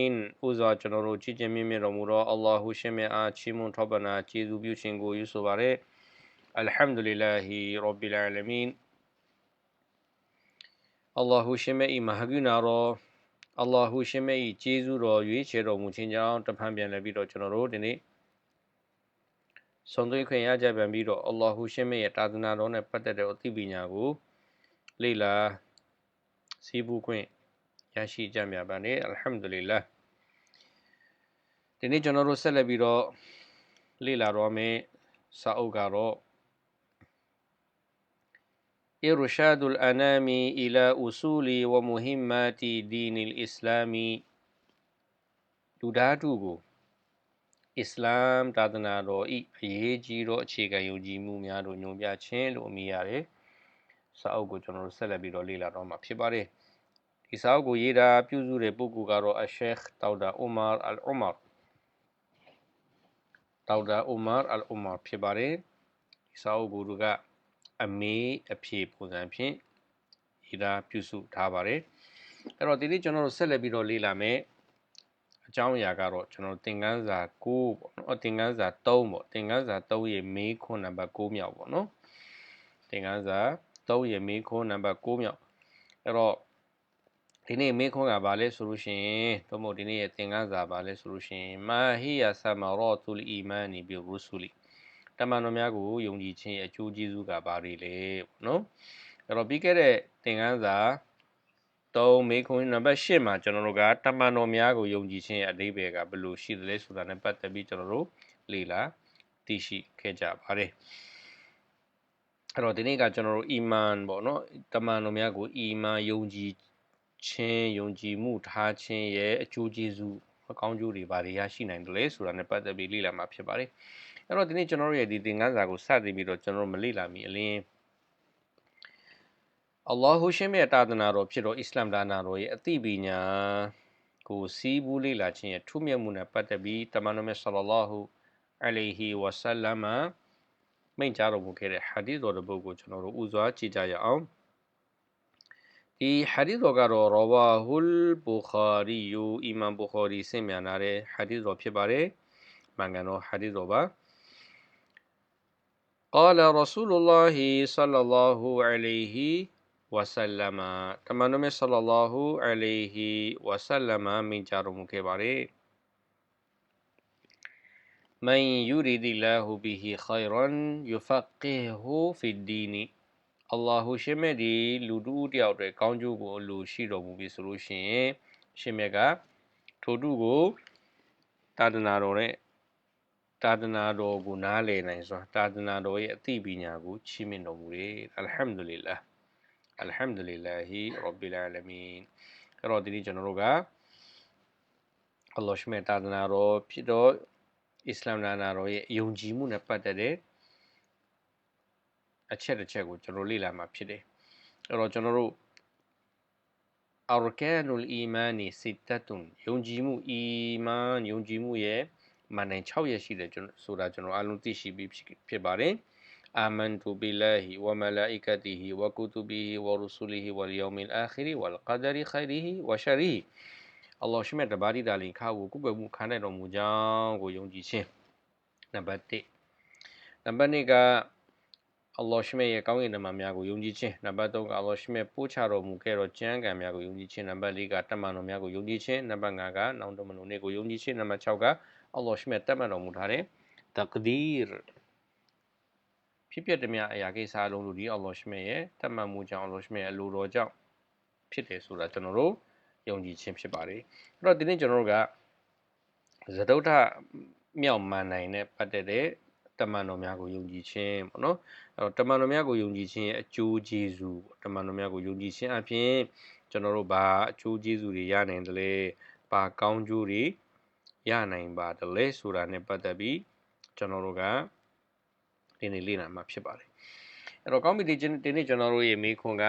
င်ဥဇာကျွန်တော်တို့ကြည်ကျင်မြင့်မြတ်တော်မူသောအလ္လာဟူရှင်မြတ်အားချီးမွမ်းထောက်ပံ့နာကျေး အလ်ဟမ်ဒူလ illah ရဘ်ဘီလ်အာလမင်အလ္လာဟူရှင်မြတ်၏မဟာဂုဏတော်အလ္လာဟူရှင်မြတ်၏ကျေးဇူးတော်ရွေးချယ်တော်မူခြင်းကြောင့်တဖန်ပြန်လည်းပြီးတော့ကျွန်တော်တို့ဒီနေ့ဆုံးသွင်းခွင့်ရကြပြန်ပြီးတော့အလ္လာဟူရှင်မြတ်ရဲ့တာသနာတော်နဲ့ပတ်သက်တဲ့အသိပညာကိုလေ့လာစီးပူးခွင့်ရရှိကြမြပါနဲ့အလ်ဟမ်ဒူလ illah ဒီနေ့ကျွန်တော်တို့ဆက်လက်ပြီးတော့လေ့လာတော့မယ့်စာအုပ်ကတော့ إرشاد الأنام إلى أصول ومهمات دين الإسلام လူသားတို့ကိုအစ္စလာမ်သာသနာတော်ဤအရေးကြီးသောအခြေခံယုံကြည်မှုများတို့ညွှန်ပြခြင်းလို့အမည်ရတယ်။စာအုပ်ကိုကျွန်တော်တို့ဆက်လက်ပြီးတော့လေ့လာတော့မှာဖြစ်ပါတယ်။ဒီစာအုပ်ကိုရေးတာပြုစုတဲ့ပုဂ္ဂိုလ်ကတော့အရှက်တောက်တာအိုမာအလ်အိုမာတောက်တာအိုမာအလ်အိုမာဖြစ်ပါတယ်။ဒီစာအုပ်ကိုတို့က အမေအဖြေပုံစံဖြင့်ရေးတာပြုစုထားပါတယ်အဲ့တော့ဒီနေ့ကျွန်တော်တို့ဆက်လက်ပြီးတော့လေ့လာမယ်အကြောင်းအရာကတော့ကျွန်တော်သင်ခန်းစာ6ပေါ့နော်သင်ခန်းစာ3ပေါ့သင်ခန်းစာ3ရဲ့မေးခွန်းနံပါတ်6မြောက်ပေါ့နော်သင်ခန်းစာ3ရဲ့မေးခွန်းနံပါတ်6မြောက်အဲ့တော့ဒီနေ့မေးခွန်းကဘာလဲဆိုလို့ရှိရင်သို့မဟုတ်ဒီနေ့ရဲ့သင်ခန်းစာဘာလဲဆိုလို့ရှိရင်မာဟီယာဆာမာရောတူလ်အီမန်နီဘီရူဆူလီ တမန်တော်များကိုယုံကြည်ခြင်းအကျိုးကျေးဇူးကဘာတွေလဲပေါ့နော်အဲ့တော့ပြီးခဲ့တဲ့သင်ခန်းစာ3မေခွန်းနံပါတ်8မှာကျွန်တော်တို့ကတမန်တော်များကိုယုံကြည်ခြင်းအဓိပ္ပာယ်ကဘယ်လိုရှိသလဲဆိုတာနဲ့ပတ်သက်ပြီးကျွန်တော်တို့လေ့လာသိရှိခဲ့ကြပါတယ်အဲ့တော့ဒီနေ့ကကျွန်တော်တို့အီမန်ပေါ့နော်တမန်တော်များကိုအီမန်ယုံကြည်ခြင်းယုံကြည်မှုထားခြင်းရဲ့အကျိုးကျေးဇူးအကောင်းကျိုးတွေဘာတွေရရှိနိုင်တယ်လဲဆိုတာနဲ့ပတ်သက်ပြီးလေ့လာမှာဖြစ်ပါတယ် အဲ့တော့ဒီနေ့ကျွန်တော်တို့ရဲ့ဒီသင်ခန်းစာကိုစတင်ပြီးတော့ကျွန်တော်တို့မလေ့လာမီအလင်းအလ္လာဟူရှင်မြတ်တာသနာတော်ဖြစ်တော်အစ္စလာမ်ဒါနာတော်ရဲ့အသိပညာကိုစီးပူးလေ့လာခြင်းရဲ့ထူးမြတ်မှုနဲ့ပတ်သက်ပြီးတမန်တော်မြတ်ဆလလာဟူအလိုင်ဟီဝဆလမ်မိန့်ကြားတော်မူခဲ့တဲ့ဟာဒီသ်တော်တစ်ပုဒ်ကိုကျွန်တော်တို့ဥစွာကြည့်ကြရအောင်ဒီဟာဒီသ်တော်ကတော့ရဝါဟူလ်ဘူခါရီယူအီမန်ဘူခါရီဆင့်မြန်လာတဲ့ဟာဒီသ်တော်ဖြစ်ပါတယ်မှန်ကန်တော့ဟာဒီသ်တော်ပါ قال رسول الله صلى الله عليه وسلم တမန်တော်မြတ် صلى الله عليه وسلم မိန့်ကြားတော်မူခဲ့ပါတယ်မန်ယူရီဒီလာဟူဘီဟီခိုင်ရန်ယူဖကီဟူဖီဒီနီအလ္လာဟူရှင်မြတ်ဒီလူတူတယောက်တည်းကောင်းကျိုးကိုအလိုရှိတော်မူပြီဆိုလို့ရှိရင်ရှင်မြတ်ကထိုတူကိုတာဒနာတော်နဲ့ တာဒနာတော်ကိုနားလည်နိုင်စွာတာဒနာတော်ရဲ့အသိပညာကိုချီးမြှင့်တော်မူတယ်အလ်ဟမ်ဒူလ illah အလ်ဟမ်ဒူလ illah ရဘ်ဘီလ်အာလမင်အဲ့တော့ဒီနေ့ကျွန်တော်တို့ကအလ္လာဟ်ရှမေတာဒနာတော်ဖြစ်တော့အစ္စလာမ်နာနာတော်ရဲ့ယုံကြည်မှုနဲ့ပတ်သက်တဲ့အချက်တစ်ချက်ကိုကျွန်တော်လေ့လာမှာဖြစ်တယ်အဲ့တော့ကျွန်တော်တို့ arkanul imani sittatun ယုံကြည်မှုအီမန်ယုံကြည်မှုရဲ့ မန်နိုင်6ရက်ရှိတယ်ကျွန်တော်ဆိုတာကျွန်တော်အလုံးသိရှိပြီးဖြစ်ပါတယ်အာမန်တူဘီလာဟီဝမလာအီကတီဟီဝကုတူဘီဟီဝရူဆူလီဟီဝလ်ယောမီလ်အာခီရီဝလ်ကဒရီခိုင်ရီဟီဝရှာရီအလ္လာဟ်ရှိမြတ်တဘာဒီဒါလင်ခါကိုကုကွယ်မှုခံတဲ့တော်မူကြောင်းကိုယုံကြည်ခြင်းနံပါတ်1နံပါတ်2ကအလ္လာဟ်ရှိမြတ်ရဲ့ကောင်းကင်တမန်များကိုယုံကြည်ခြင်းနံပါတ်3ကအလ္လာဟ်ရှိမြတ်ပို့ချတော်မူခဲ့သောကျမ်းဂန်များကိုယုံကြည်ခြင်းနံပါတ်4ကတမန်တော်များကိုယုံကြည်ခြင်းနံပါတ်5ကနောင်တမန်တော်တွေကိုယုံကြည်ခြင်းနံပါတ်6က အလ္လာဟ်ရှိမြတ်တမန်တော်မူထားတဲ့တကဒီရဖြစ်ပျက်သည်များအရာကိစ္စအလုံးတို့ဒီအလ္လာဟ်ရှိမြတ်ရဲ့တမန်မူကြောင့်အလ္လာဟ်ရှိမြတ်ရဲ့အလိုတော်ကြောင့်ဖြစ်တယ်ဆိုတာကျွန်တော်တို့ယုံကြည်ခြင်းဖြစ်ပါတယ်အဲ့တော့ဒီနေ့ကျွန်တော်တို့ကဇဒုဋ္ဌမြောက်မှန်နိုင်တဲ့ပတ်သက်တဲ့တမန်တော်များကိုယုံကြည်ခြင်းပေါ့နော်အဲ့တော့တမန်တော်များကိုယုံကြည်ခြင်းရဲ့အကျိုးကျေးဇူးတမန်တော်များကိုယုံကြည်ခြင်းအပြင်ကျွန်တော်တို့ဘာအကျိုးကျေးဇူးတွေရနိုင်တယ်လဲဘာကောင်းကျိုးတွေ ရနိုင်ပါတယ်လဲဆိုတာနဲ့ပတ်သက်ပြီးကျွန်တော်တို့ကဒီနေ့လေ့လာမှာဖြစ်ပါတယ်အဲ့တော့ကောင်းပြီဒီနေ့ကျွန်တော်တို့ရဲ့မိခွန်က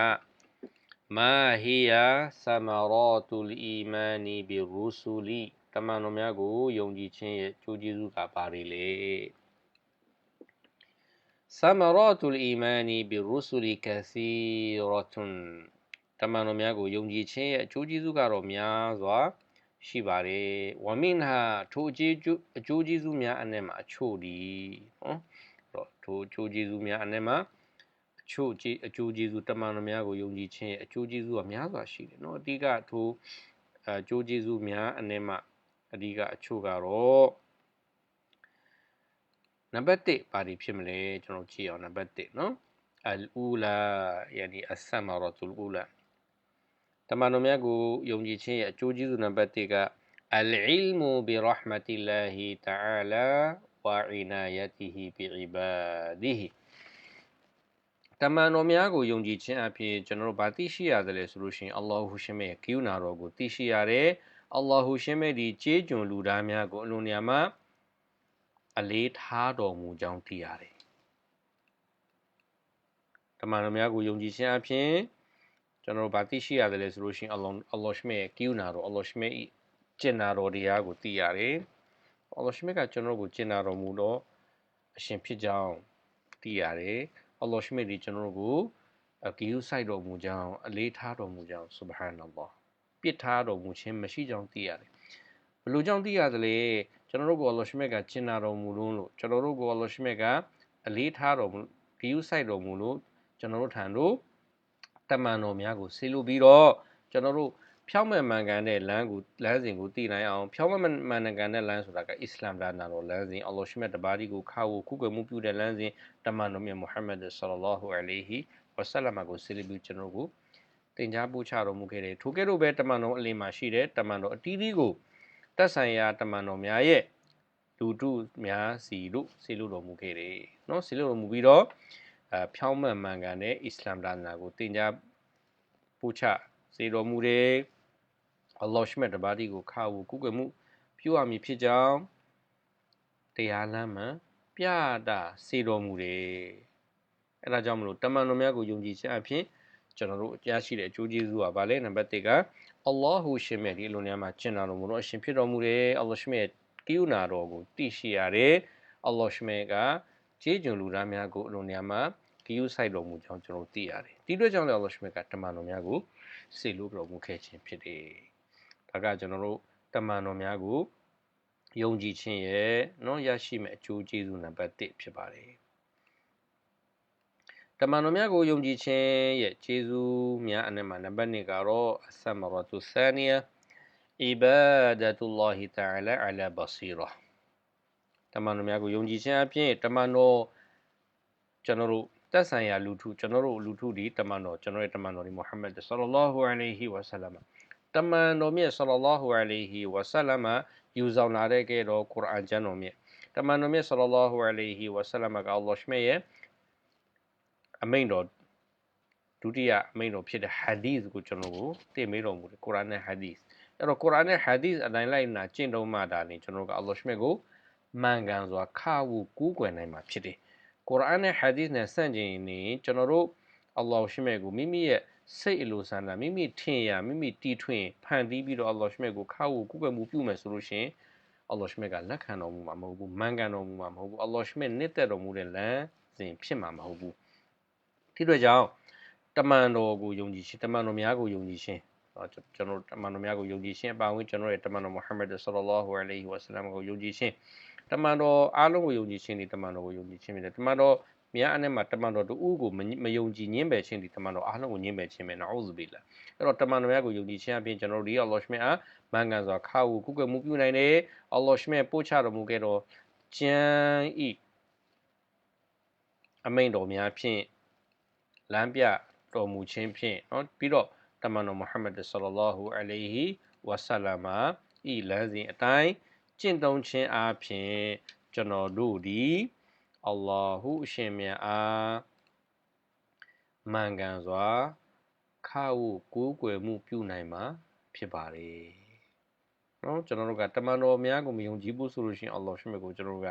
မာဟီယာဆာမာရာတူလ်အီမာနီဘီရူဆူလီတမန်တော်များကိုယုံကြည်ခြင်းရဲ့ကျိုးကျေးဇူးကဘာတွေလဲဆာမာရာတူလ်အီမာနီဘီရူဆူလီကစီရတ်န်တမန်တော်များကိုယုံကြည်ခြင်းရဲ့အကျိုးကျေးဇူးကတော့များစွာ ရှိပါတယ်ဝမင်ဟာထိုအကျိုးအကျိုးကျေးဇူးများအနက်မှာအချို့ဒီနော်တော့ထိုအကျိုးကျေးဇူးများအနက်မှာအချို့အကျိုးကျေးဇူးတမန်တော်များကိုယုံကြည်ခြင်းရဲ့အကျိုးကျေးဇူးကများစွာရှိတယ်နော်အတိကထိုအကျိုးကျေးဇူးများအနက်မှာအဓိကအချို့ကတော့နံပါတ်1ပါတီဖြစ်မလဲကျွန်တော်ကြည့်အောင်နံပါတ်1နော်အလ်အူလာ yani အဆမရတူလ်အူလာ တမန်တော်များကိုယုံကြည်ခြင်းရဲ့အကျိုးကျေးဇူးနံပါတ်1ကအလ်အီလ်မူဘီရဟ်မတီလာဟီတအာလာဝါအီနာယတီဟီဘီအီဘာဒီဟီတမန်တော်များကိုယုံကြည်ခြင်းအဖြစ်ကျွန်တော်တို့ဗာသိရှိရတယ်လေဆိုလို့ရှိရင်အလ္လာဟူရှင်ရဲ့ကိယူနာတော်ကိုသိရှိရတယ်အလ္လာဟူရှင်မဲ့ဒီကြေးကျွန်လူသားများကိုအလိုနေရာမှာအလေးထားတော်မူကြောင်းသိရတယ်တမန်တော်များကိုယုံကြည်ခြင်းအဖြစ် ကျွန်တော်တို့ဗာသိရှိရတယ်လေဆိုလို့ရှိရင်အလ္လာအလ္လာရှမေရဲ့ကိယူနာတော်အလ္လာရှမေ၏ကျင့်နာတော်တရားကိုသိရတယ်အလ္လာရှမေကကျွန်တော်တို့ကိုကျင့်နာတော်မူတော့အရှင်ဖြစ်ကြောင်းသိရတယ်အလ္လာရှမေဒီကျွန်တော်တို့ကိုအကီယူဆိုင်တော်မူကြောင်းအလေးထားတော်မူကြောင်းဆုဘဟာနလ္လာပြစ်ထားတော်မူခြင်းမရှိကြောင်းသိရတယ်ဘလို့ကြောင့်သိရသလဲကျွန်တော်တို့ကိုအလ္လာရှမေကကျင့်နာတော်မူလို့လို့ကျွန်တော်တို့ကိုအလ္လာရှမေကအလေးထားတော်မူကီယူဆိုင်တော်မူလို့ကျွန်တော်တို့ထံတို့ တမန်တော်များကိုဆေးလို့ပြီးတော့ကျွန်တော်တို့ဖြောင်းမဲ့မှန်ကန်တဲ့လမ်းကိုလမ်းစဉ်ကိုသိနိုင်အောင်ဖြောင်းမဲ့မှန်ကန်တဲ့လမ်းဆိုတာကအစ္စလာမ်ဒါနာတော်လမ်းစဉ်အလ္လာဟ်ရှိမြတ်တပါးဒီကိုခါကိုခုကွယ်မှုပြုတဲ့လမ်းစဉ်တမန်တော်မြတ်မုဟမ္မဒ်ဆလ္လာလာဟူအလိုင်ဟီဝဆလမ်ကိုဆေးလို့ပြီးကျွန်တော်တို့ကိုတင် जा ပို့ချတော်မူခဲ့တယ်ထိုကဲ့သို့ပဲတမန်တော်အလင်းမှာရှိတဲ့တမန်တော်အတီးတီးကိုတက်ဆိုင်ရာတမန်တော်များရဲ့လူတုများစီလို့ဆေးလို့တော်မူခဲ့တယ်နော်ဆေးလို့တော်မူပြီးတော့ အဖြောင်းမှန်မှန်ကန်တဲ့အစ္စလာမ်ဒါနာကိုတင် जा ပို့ချစေတော်မူတယ်အလ္လာဟ်ရှိမြတ်တပါးဒီကိုခါဝကုကွယ်မှုပြုအပ်မည်ဖြစ်ကြောင်းတရားလမ်းမှန်ပြတာစေတော်မူတယ်အဲဒါကြောင့်မလို့တမန်တော်များကိုယုံကြည်ခြင်းအဖြစ်ကျွန်တော်တို့ကြားရှိတဲ့အကျိုးကျေးဇူးကဘာလဲနံပါတ်1ကအလ္လာဟူရှင်မြတ်ဒီလိုနေရာမှာကျင့်တော်မူတော့အရှင်ဖြစ်တော်မူတယ်အလ္လာဟ်ရှိမြတ်ကိယူနာတော်ကိုသိရှိရတယ်အလ္လာဟ်ရှိမြတ်ကခြေကျွန်လူသားများကိုအလိုနေရာမှာ ဂီယူဆိုင်တော်မူကြောင်းကျွန်တော်သိရတယ်ဒီအတွက်ကြောင့်လည်းအလ္လာဟ်ရှိမြတ်ကတမန်တော်များကိုစေလို့တော်မူခဲ့ခြင်းဖြစ်တယ်ဒါကကျွန်တော်တို့တမန်တော်များကိုယုံကြည်ခြင်းရဲ့နော်ရရှိမဲ့အကျိုးကျေးဇူးနံပါတ်1ဖြစ်ပါတယ်တမန်တော်များကိုယုံကြည်ခြင်းရဲ့ကျေးဇူးများအနက်မှာနံပါတ်2ကတော့အဆမရတုဆာနီယာအီဘာဒတ်လ္လာဟီတအာလာအလာဘဆီရာတမန်တော်များကိုယုံကြည်ခြင်းအပြင်တမန်တော်ကျွန်တော်တို့ တက်ဆိုင်ရာလူထုကျွန်တော်တို့လူထုဒီတမန်တော်ကျွန်တော်ရဲ့တမန်တော်ဒီမုဟမ္မဒ်ဆလ္လာလာဟူအလိုင်ဟီဝါဆလမ်တမန်တော်မြတ်ဆလ္လာလာဟူအလိုင်ဟီဝါဆလမ်ယူဆောင်လာတဲ့ကဲတော့ကုရ်အာန်ကျမ်းတော်မြတ်တမန်တော်မြတ်ဆလ္လာလာဟူအလိုင်ဟီဝါဆလမ်ကအော်လောရှမေရဲ့အမိန့်တော်ဒုတိယအမိန့်တော်ဖြစ်တဲ့ဟာဒီသ်ကိုကျွန်တော်ကိုတင်မေးတော်မူတယ်ကုရ်အာန်နဲ့ဟာဒီသ်အဲ့တော့ကုရ်အာန်နဲ့ဟာဒီသ်အတိုင်းလိုက်နာကျင့်တော်မှဒါနေကျွန်တော်ကအော်လောရှမေကိုမှန်ကန်စွာခါဝကူးကွယ်နိုင်မှာဖြစ်တယ် ကုရ်အာန်နဲ့ဟာဒီသ်နဲ့ဆန့်ကျင်နေကျွန်တော်တို့အလ္လာဟ်ရှိမြတ်ကိုမိမိရဲ့စိတ်အလိုဆန္ဒမိမိထင်ရမိမိတီထွင်ဖန်တီးပြီးတော့အလ္လာဟ်ရှိမြတ်ကိုခါကိုကုကွယ်မှုပြုမယ်ဆိုလို့ရှိရင်အလ္လာဟ်ရှိမြတ်ကလက်ခံတော်မူမှာမဟုတ်ဘူးမှန်ကန်တော်မူမှာမဟုတ်ဘူးအလ္လာဟ်ရှိမြတ်နှစ်သက်တော်မူတဲ့လမ်းစဉ်ဖြစ်မှာမဟုတ်ဘူးဒီအတွက်ကြောင့်တမန်တော်ကိုယုံကြည်ခြင်းတမန်တော်များကိုယုံကြည်ခြင်းကျွန်တော်တမန်တော်များကိုယုံကြည်ခြင်းအပါအဝင်ကျွန်တော်ရဲ့တမန်တော်မုဟမ္မဒ်ဆလ္လာလာဟူအလိုင်ဟီဝါဆလမ်ကိုယုံကြည်ခြင်း တမန်တော်အားလုံးကိုယုံကြည်ခြင်းဒီတမန်တော်ကိုယုံကြည်ခြင်းပဲတမန်တော်မြတ်အနဲ့မှာတမန်တော်တူဦးကိုမယုံကြည်ညင်းပယ်ခြင်းဒီတမန်တော်အားလုံးကိုညင်းပယ်ခြင်းပဲနော်ဥစုဘီလာအဲ့တော့တမန်တော်များကိုယုံကြည်ခြင်းအပြင်ကျွန်တော်တို့ဒီအလ္လာဟ်ရှင်အားမန်ကန်စွာခါဝူကုကွယ်မှုပြုနိုင်တယ်အလ္လာဟ်ရှင်ပို့ချတော်မူခဲ့တော်ကျမ်းဤအမိန်တော်များဖြင့်လမ်းပြတော်မူခြင်းဖြင့်နော်ပြီးတော့တမန်တော်မုဟမ္မဒ်ဆလ္လာဟူအလိုင်ဟီဝါဆလမ်ဤလမ်းစဉ်အတိုင်း ကျင့်သုံးခြင်းအပြင်ကျွန်တော်တို့သည်အလ္လာဟုအရှင်မြတ်အားမှန်ကန်စွာခါဟုကိုးကွယ်မှုပြုနိုင်မှာဖြစ်ပါတယ်။နော်ကျွန်တော်တို့ကတမန်တော်များကိုမယုံကြည်ဘူးဆိုလို့ရှိရင်အလ္လာဟ်ရှင်မြတ်ကိုကျွန်တော်တို့က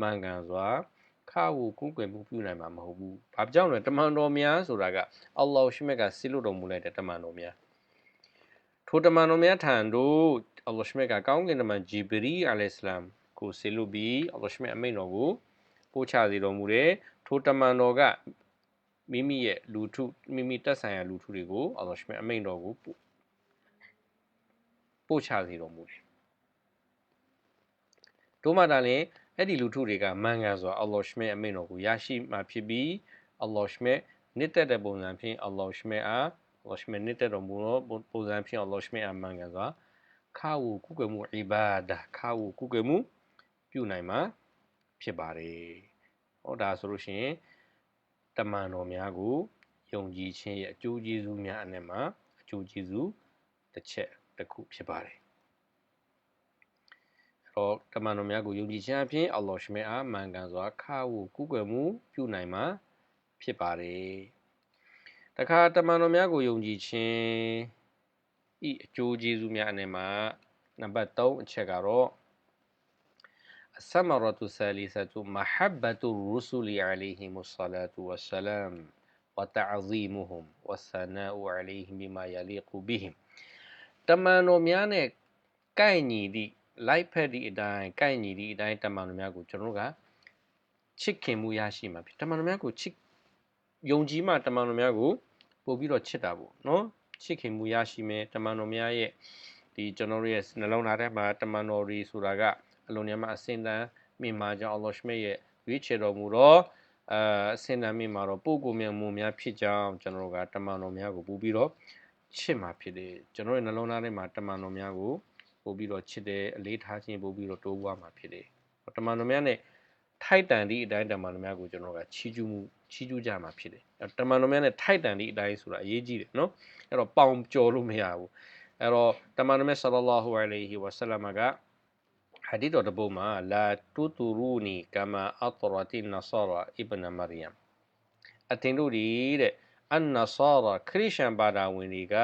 မှန်ကန်စွာခါဟုကိုးကွယ်မှုပြုနိုင်မှာမဟုတ်ဘူး။ဘာကြောင့်လဲတမန်တော်များဆိုတာကအလ္လာဟ်ရှင်မြတ်ကဆီလို့တော်မူလိုက်တဲ့တမန်တော်များ ထိုတမန်တော်များထံသို့အလ္လာဟ်ရှင်မြတ်ကကောင်းကင်တမန်ဂျီဘရီအလိုင်စလမ်ကိုဆီလို့ပြီးအလ္လာဟ်ရှင်မြတ်အမိန့်တော်ကိုပို့ချစေတော်မူတယ်ထိုတမန်တော်ကမိမိရဲ့လူထုမိမိတက်ဆိုင်ရာလူထုတွေကိုအလ္လာဟ်ရှင်မြတ်အမိန့်တော်ကိုပို့ချစေတော်မူတယ်တို့မှသာလည်းအဲ့ဒီလူထုတွေကမန်ကန်စွာအလ္လာဟ်ရှင်မြတ်အမိန့်တော်ကိုရရှိမှဖြစ်ပြီးအလ္လာဟ်ရှင်မြတ်နှစ်သက်တဲ့ပုံစံဖြင့်အလ္လာဟ်ရှင်မြတ်အား အလ္လာဟ်ရှင်မြတ်နှစ်သက်တော်မူသောပုံစံဖြင့်အလ္လာဟ်ရှင်မြတ်အမှန်ကန်စွာခါဝုကုကမှုအီဘာဒါခါဝုကုကမှုပြုနိုင်မှာဖြစ်ပါတယ်။ဟောဒါဆိုလို့ရှိရင်တမန်တော်များကိုယုံကြည်ခြင်းရဲ့အကျိုးကျေးဇူးများအနက်မှာအကျိုးကျေးဇူးတစ်ချက်တစ်ခုဖြစ်ပါတယ်။အဲတော့တမန်တော်များကိုယုံကြည်ခြင်းအပြင်အလ္လာဟ်ရှမေအားမှန်ကန်စွာခါဝုကုကွယ်မှုပြုနိုင်မှာဖြစ်ပါတယ်။ တခါတမန်တော်များကိုယုံကြည်ခြင်းဤအကျိုးကျေးဇူးများအနေမှာနံပါတ်3အချက်ကတော့အဆမရတုဆာလီဆတုမဟဘတုရူဆူလီအလัยဟီမုဆလတုဝဆလမ်ဝတအဇီမဟွမ်ဝဆနာအလัยဟီဘီမာယလီကူဘီဟမ်တမန်တော်များနဲ့ကဲ့ညီသည့်လိုက်ဖက်သည့်အတိုင်းကဲ့ညီသည့်အတိုင်းတမန်တော်များကိုကျွန်တော်တို့ကချစ်ခင်မှုရရှိမှာဖြစ်တမန်တော်များကိုချစ် ယုံကြည်မှတမန်တော်များကိုပို့ပြီးတော့ချစ်တာပေါ့နော်ချစ်ခင်မှုရရှိမယ်တမန်တော်များရဲ့ဒီကျွန်တော်တို့ရဲ့နှလုံးသားထဲမှာတမန်တော်တွေဆိုတာကအလုံးထဲမှာအစင်တန်မိမာကြောင့်အလ္လာဟ်ရှမေရဲ့ရွေးချယ်တော်မူတော့အအစင်တန်မိမာတော့ပို့ကိုမြန်မှုများဖြစ်ကြောင်းကျွန်တော်တို့ကတမန်တော်များကိုပူပြီးတော့ချစ်မှာဖြစ်တယ်ကျွန်တော်ရဲ့နှလုံးသားထဲမှာတမန်တော်များကိုပို့ပြီးတော့ချစ်တယ်အလေးထားခြင်းပို့ပြီးတော့တိုးပွားမှာဖြစ်တယ်တမန်တော်များနဲ့ထိုက်တန်သည့်အတိုင်းတမန်တော်များကိုကျွန်တော်ကချီးကျူးမှု ချီးကျူးကြမှာဖြစ်တယ်တမန်တော်များနဲ့ထိုက်တန်သည့်အတိုင်းဆိုတာအရေးကြီးတယ်နော်အဲ့တော့ပေါင်ကျော်လို့မရဘူးအဲ့တော့တမန်တော်မြတ်ဆလလာဟူအလိုင်ဟီဝဆလမ်ကဟာဒီတော်တပုတ်မှာလာတူတူရူနီကမာအတရတီနဆာရာအစ်ဘနမရီယမ်အတင်တို့ဒီတဲ့အန်နဆာရာခရစ်ယာန်ဘာသာဝင်တွေက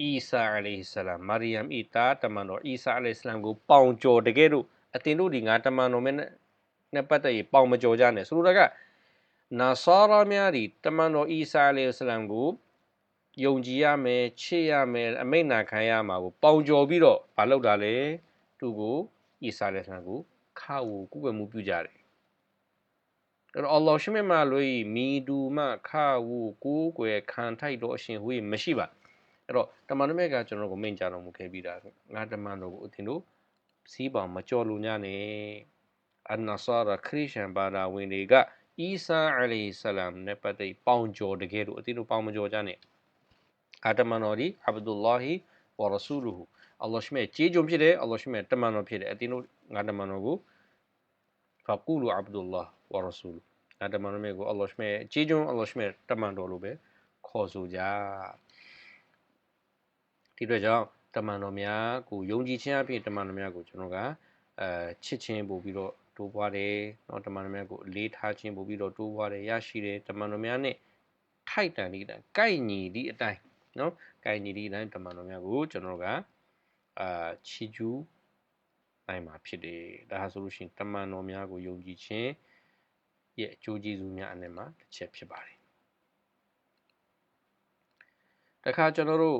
အီဆာအလိုင်ဆလမ်မာရီယမ်ဤတာတမန်တော်အီဆာအလိုင်ဆလမ်ကိုပေါင်ကျော်တကယ်လို့အတင်တို့ဒီငါတမန်တော်မြတ်နဲ့ပတ်သက်ရင်ပေါင်မကျော်ကြနဲ့ဆိုလိုတာက နာဆာရာများဒီတမန်တော်အီဆာအလိုင်ဆလမ်ကိုယုံကြည်ရမယ်ချစ်ရမယ်အမိန့်နာခံရမှာကိုပေါင်ကျော်ပြီးတော့မလုပ်တာလေသူ့ကိုအီဆာလက်ဆန်ကိုခါဝကုကွယ်မှုပြုကြတယ်အဲ့တော့အလ္လာဟ်ရှိမမလို့မီဒူမခါဝကိုးကွယ်ခံထိုက်တော့အရှင်ဟူမရှိပါအဲ့တော့တမန်တော်မြတ်ကကျွန်တော်ကိုမိန့်ကြတော်မူခဲ့ပြီးတာငါတမန်တော်ကိုအသင်တို့စီးပေါင်မကြော်လို့ညနဲ့အန်နဆာရာခရစ်ယာန်ဘာသာဝင်တွေက အီဆာအလိုင်ဆလမ်နဲ့ပတ်သက်ပေါင်ကျော်တကယ်လို့အသင်တို့ပေါင်မကျော်ကြနဲ့အာတမန်တော်ဒီအဗ်ဒူလာဟီဝရဆူလူဟူအလ္လာဟ်ရှိမဲ့ကြေးကြုံဖြစ်တယ်အလ္လာဟ်ရှိမဲ့တမန်တော်ဖြစ်တယ်အတင်းတို့ငါတမန်တော်ကိုဖာကူလူအဗ်ဒူလာဝရဆူလ်ငါတမန်တော်မြတ်ကိုအလ္လာဟ်ရှိမဲ့ကြေးကြုံအလ္လာဟ်ရှိမဲ့တမန်တော်လို့ပဲခေါ်ဆိုကြဒီတော့ကြောင့်တမန်တော်များကိုယုံကြည်ခြင်းအဖြစ်တမန်တော်များကိုကျွန်တော်ကအဲချစ်ချင်းပို့ပြီးတော့ တိုးပွားတယ်เนาะတမန်တော်များကိုအလေးထားခြင်းပို့ပြီးတော့တိုးပွားတယ်ရရှိတယ်တမန်တော်များနဲ့ထိုက်တန်သည့်အတိုင်းကိုက်ညီသည့်အတိုင်းเนาะကိုက်ညီသည့်အတိုင်းတမန်တော်များကိုကျွန်တော်ကအာချီကျူးနိုင်မှာဖြစ်တယ်ဒါဆိုလို့ရှိရင်တမန်တော်များကိုယုံကြည်ခြင်းရဲ့အကျိုးကျေးဇူးများအနက်မှာတစ်ချက်ဖြစ်ပါတယ်တခါကျွန်တော်တို့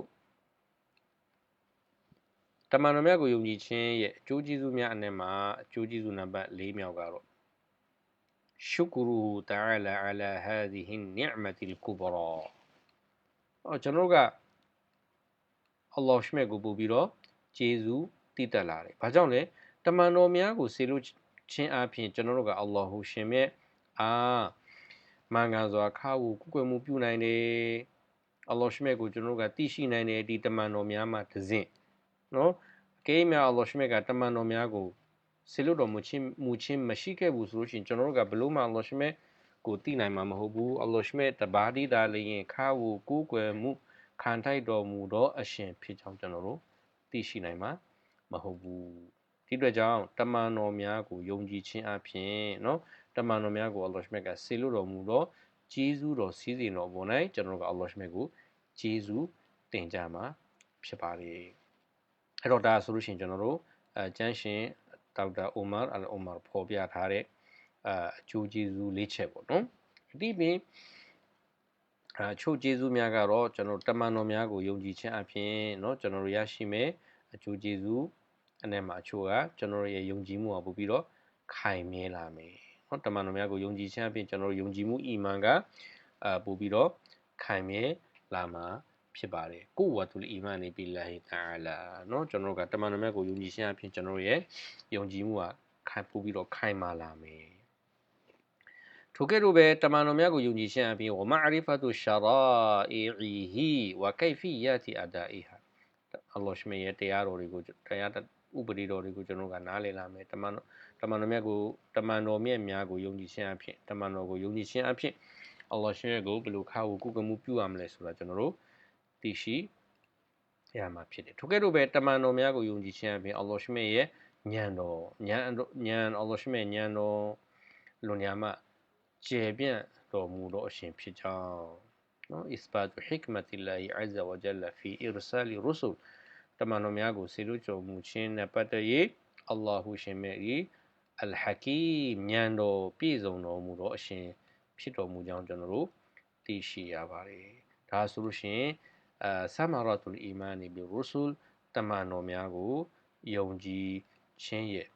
တမန်တော်များကိုယုံကြည်ခြင်းရဲ့အကျိုးကျေးဇူးများအနက်မှာအကျိုးကျေးဇူးနံပါတ်၄မြောက်ကတော့ شكره تعالى على هذه النعمة الكبرى အော်ကျွန်တော်ကအလ္လာဟ်ရှမြတ်ကိုပို့ပြီးတော့ကျေးဇူးတည်တက်လာတယ်။ဘာကြောင့်လဲတမန်တော်များကိုစေလို့ ချင်းအပြင်ကျွန်တော်တို့ကအလ္လာဟူရှင်မြတ်အာမင်္ဂန်စွာခါဝကုကွယ်မှုပြုနိုင်တယ်အလ္လာဟ်ရှင်မြတ်ကိုကျွန်တော်တို့ကသိရှိနိုင်တယ်ဒီတမန်တော်များမှာတဇင့် နော်အကယ်၍များအလ္လာဟ်ရှိမြတ်ကတမန်တော်များကိုဆီလွတ်တော်မူခြင်းမူခြင်းမရှိခဲ့ဘူးဆိုလို့ရှိရင်ကျွန်တော်တို့ကဘလို့မှအလ္လာဟ်ရှိမြတ်ကိုသိနိုင်မှာမဟုတ်ဘူးအလ္လာဟ်ရှိမြတ်တဘာဒီတာလျင်ခါဝူကိုးကွယ်မှုခံထိုက်တော်မူသောအရှင်ဖြစ်ကြောင်းကျွန်တော်တို့သိရှိနိုင်မှာမဟုတ်ဘူးဒီအတွက်ကြောင့်တမန်တော်များကိုယုံကြည်ခြင်းအပြင်နော်တမန်တော်များကိုအလ္လာဟ်ရှိမြတ်ကဆီလွတ်တော်မူသောဂျေဇုတော်စီးစင်တော်ပေါ်၌ကျွန်တော်တို့ကအလ္လာဟ်ရှိမြတ်ကိုဂျေဇုတင်ကြမှာဖြစ်ပါလေ အဲ့တော့ဒါဆိုလို့ရှိရင်ကျွန်တော်တို့အဲကျမ်းရှင်ဒေါက်တာအိုမာအလ်အိုမာဖော်ပြထားတဲ့အအကျိုးကျေးဇူးလေးချက်ပေါ့နော်အတိပင်အချို့ကျေးဇူးများကတော့ကျွန်တော်တမန်တော်များကိုယုံကြည်ခြင်းအပြင်เนาะကျွန်တော်တို့ရရှိမယ်အကျိုးကျေးဇူးအနေမှာအချို့ကကျွန်တော်ရဲ့ယုံကြည်မှုအပူပြီးတော့ခိုင်မြဲလာမယ်เนาะတမန်တော်များကိုယုံကြည်ခြင်းအပြင်ကျွန်တော်တို့ယုံကြည်မှုအီမန်ကအပူပြီးတော့ခိုင်မြဲလာမှာ ဖြစ်ပါတယ်ကိုဝတ်တူလ်အီမန်နေဘီလာဟီတာလာเนาะကျွန်တော်တို့ကတမန်တော်များကိုယုံကြည်ခြင်းအပြင်ကျွန်တော်တို့ရဲ့ယုံကြည်မှုကခိုင်ပူပြီးတော့ခိုင်မာလာမယ်ထိုကဲ့သို့ပဲတမန်တော်များကိုယုံကြည်ခြင်းအပြင်ဝမာရီဖတ်တူရှာရာအီဟီဝကိဖီယတီအဒါအီဟာအလ္လာဟ်ရှမေရဲ့တရားတော်တွေကိုတရားဥပဒေတော်တွေကိုကျွန်တော်ကနားလည်လာမယ်တမန်တမန်တော်မြတ်ကိုတမန်တော်မြတ်များကိုယုံကြည်ခြင်းအဖြစ်တမန်တော်ကိုယုံကြည်ခြင်းအဖြစ်အလ္လာဟ်ရှင်ကိုဘယ်လိုခါကိုကုကမှုပြုရမလဲဆိုတာကျွန်တော်တို့ သိရှိရမှာဖြစ်တယ်ထိုကဲ့သို့ပဲတမန်တော်များကိုယုံကြည်ခြင်းအပြင်အလ္လာဟ်ရှင်ရဲ့ဉာဏ်တော်ဉာဏ်ဉာဏ်အလ္လာဟ်ရှင်ဉာဏ်တော်လွန်ညာမှာကျေပြန့်တော်မူသောအရှင်ဖြစ်ကြောင်းနော် isbatu hikmatillahi azza wa jalla fi irsali rusul တမန်တော်များကိုစေလွကြုံမှုခြင်းနဲ့ပတ်သက်၍အလ္လာဟူရှင်မြတ်၏အလ်ဟကီမ်ဉာဏ်တော်ပြည့်စုံတော်မူသောအရှင်ဖြစ်တော်မူကြောင်းကျွန်တော်တို့သိရှိရပါတယ်ဒါဆိုလို့ရှိရင် အဆမာရတ်လ်အီမန်ဘီရူဆူလ်တမန်တော်များကိုယုံကြည်ခြင်းရဲ့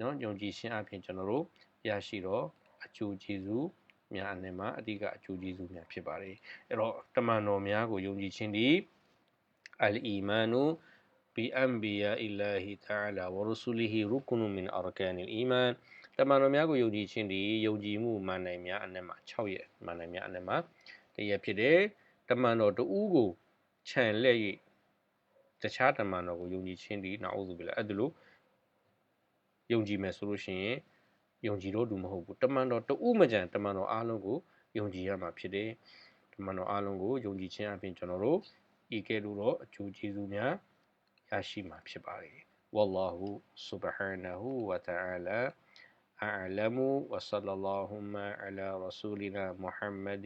နော်ယုံကြည်ခြင်းအပြင်ကျွန်တော်တို့ရရှိတော့အကျိုးကျေးဇူးများအနေမှာအဓိကအကျိုးကျေးဇူးများဖြစ်ပါတယ်အဲ့တော့တမန်တော်များကိုယုံကြည်ခြင်းဒီအလ်အီမာနူဘီအမ်ဘီယာအီလာဟီတာလာဝရဆူလီဟီရုကနူမင်အာရကန်အလ်အီမန်တမန်တော်များကိုယုံကြည်ခြင်းဒီယုံကြည်မှုမှန်နိုင်များအနေမှာ6ရက်မှန်နိုင်များအနေမှာတရက်ဖြစ်တယ်တမန်တော်တဦးကို ခြံလက်၍တခြားတမန်တော်ကိုယုံကြည်ခြင်းဒီနာအုဇူဘီလာအဲ့ဒါလို့ယုံကြည်မယ်ဆိုလို့ရှိရင်ယုံကြည်တော့သူမဟုတ်ဘူးတမန်တော်တဦးမကြံတမန်တော်အားလုံးကိုယုံကြည်ရမှာဖြစ်တယ်တမန်တော်အားလုံးကိုယုံကြည်ခြင်းအပြင်ကျွန်တော်တို့ဤကဲ့သို့သောအကျိုးကျေးဇူးများရရှိမှာဖြစ်ပါတယ် والله سبحانه وتعالى أعلم وصلى اللهم على رسولنا محمد